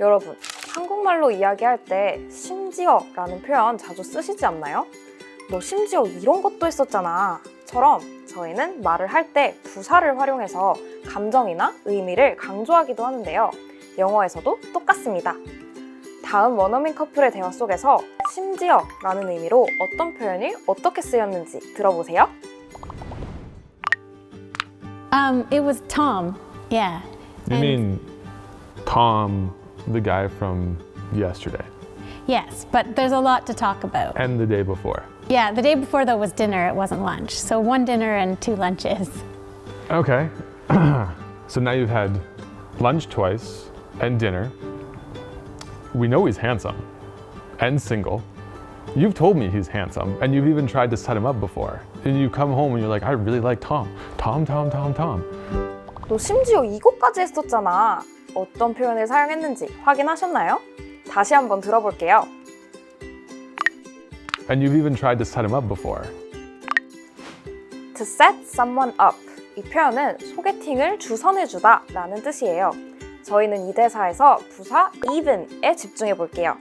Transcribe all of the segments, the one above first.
여러분, 한국말로 이야기할 때 심지어 라는 표현 자주 쓰시지 않나요? 너 심지어 이런 것도 했었잖아. 처럼 저희는 말을 할 때 부사를 활용해서 감정이나 의미를 강조하기도 하는데요. 영어에서도 똑같습니다. 다음 원어민 커플의 대화 속에서 심지어 라는 의미로 어떤 표현이 어떻게 쓰였는지 들어보세요. Um, it was Tom. Yeah. You And- mean Tom, the guy from yesterday Yes, but there's a lot to talk about. and the day before? Yeah, the day before though was dinner. It wasn't lunch. So one dinner and two lunches. Okay. so now you've had lunch twice and dinner. We know he's handsome and single. You've told me he's handsome, and you've even tried to set him up before. And you come home and you're like, I really like Tom. Tom, Tom, Tom, Tom. 너 심지어 이것까지 했었잖아. 어떤 표현을 사용했는지 확인하셨나요? 다시 한번 들어볼게요. And you've even tried to set him up before. To set someone up. 이 표현은 소개팅을 주선해주다 라는 뜻이에요. 저희는 이 대사에서 부사 even에 집중해 볼게요.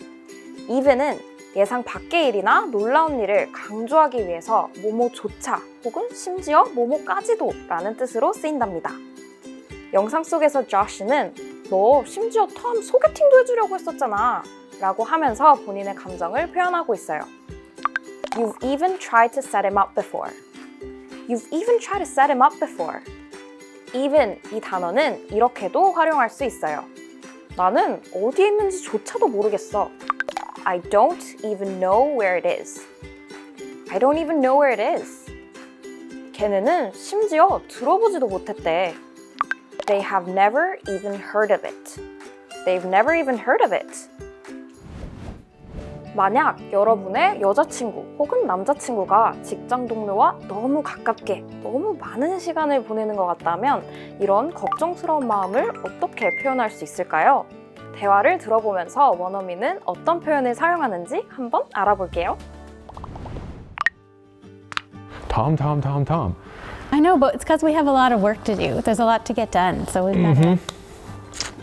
even은 예상 밖의 일이나 놀라운 일을 강조하기 위해서 뭐뭐조차 혹은 심지어 뭐뭐까지도 라는 뜻으로 쓰인답니다. 영상 속에서 조시는 너 심지어 톰 소개팅도 해주려고 했었잖아 라고 하면서 본인의 감정을 표현하고 있어요. You've even tried to set him up before. You've even tried to set him up before. even 이 단어는 이렇게도 활용할 수 있어요. 나는 어디에 있는지조차도 모르겠어. I don't even know where it is. I don't even know where it is. 걔네는 심지어 들어보지도 못했대. They have never even heard of it. They've never even heard of it. 만약 여러분의 여자친구 혹은 남자친구가 직장 동료와 너무 가깝게 너무 많은 시간을 보내는 것 같다면 이런 걱정스러운 마음을 어떻게 표현할 수 있을까요? 대화를 들어보면서 원어민은 어떤 표현을 사용하는지 한번 알아볼게요. Tom, Tom, Tom, Tom. I know, but it's because we have a lot of work to do. There's a lot to get done. So we've got to.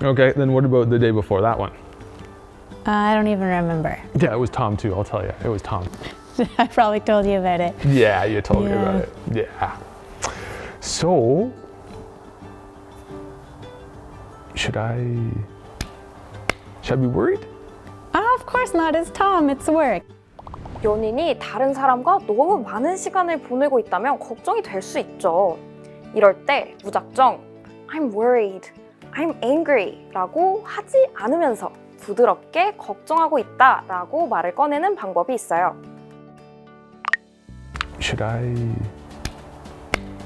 Okay, then what about the day before that one? Uh, I don't even remember. Yeah, it was Tom too, I'll tell you. It was Tom. I probably told you about it. Yeah, you told me about it. Yeah. So, should I should I be worried? Oh, of course not. It's Tom. It's work. 연인이 다른 사람과 너무 많은 시간을 보내고 있다면 걱정이 될 수 있죠. 이럴 때 무작정 I'm worried, I'm angry 라고 하지 않으면서 부드럽게 걱정하고 있다 라고 말을 꺼내는 방법이 있어요. Should I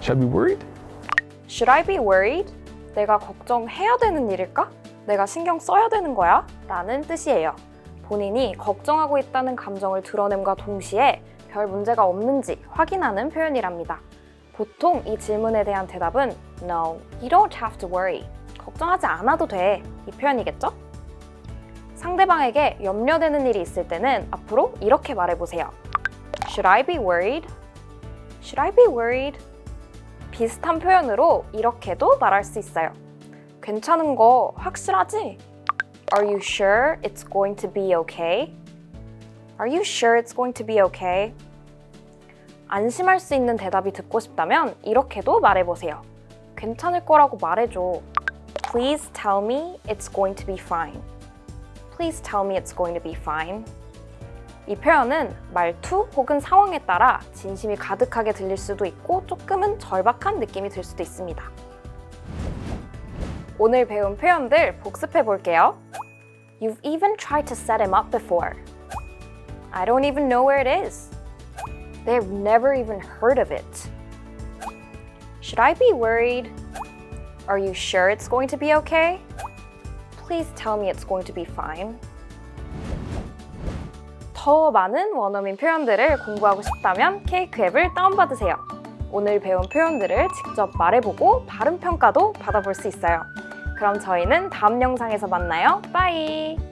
should I be worried? Should I be worried? 내가 걱정해야 되는 일일까? 내가 신경 써야 되는 거야? 라는 뜻이에요. 본인이 걱정하고 있다는 감정을 드러냄과 동시에 별 문제가 없는지 확인하는 표현이랍니다. 보통 이 질문에 대한 대답은 No, you don't have to worry. 걱정하지 않아도 돼. 이 표현이겠죠? 상대방에게 염려되는 일이 있을 때는 앞으로 이렇게 말해보세요. Should I be worried? Should I be worried? 비슷한 표현으로 이렇게도 말할 수 있어요. 괜찮은 거 확실하지? Are you sure it's going to be okay? Are you sure it's going to be okay? 안심할 수 있는 대답이 듣고 싶다면 이렇게도 말해보세요. 괜찮을 거라고 말해줘. Please tell me it's going to be fine. Please tell me it's going to be fine. 이 표현은 말투 혹은 상황에 따라 진심이 가득하게 들릴 수도 있고 조금은 절박한 느낌이 들 수도 있습니다. 오늘 배운 표현들 복습해 볼게요. You've even tried to set him up before. I don't even know where it is. They've never even heard of it. Should I be worried? Are you sure it's going to be okay? Please tell me it's going to be fine. 더 많은 원어민 표현들을 공부하고 싶다면 케이크 앱을 다운받으세요. 오늘 배운 표현들을 직접 말해보고 발음 평가도 받아볼 수 있어요. 그럼 저희는 다음 영상에서 만나요. 빠이!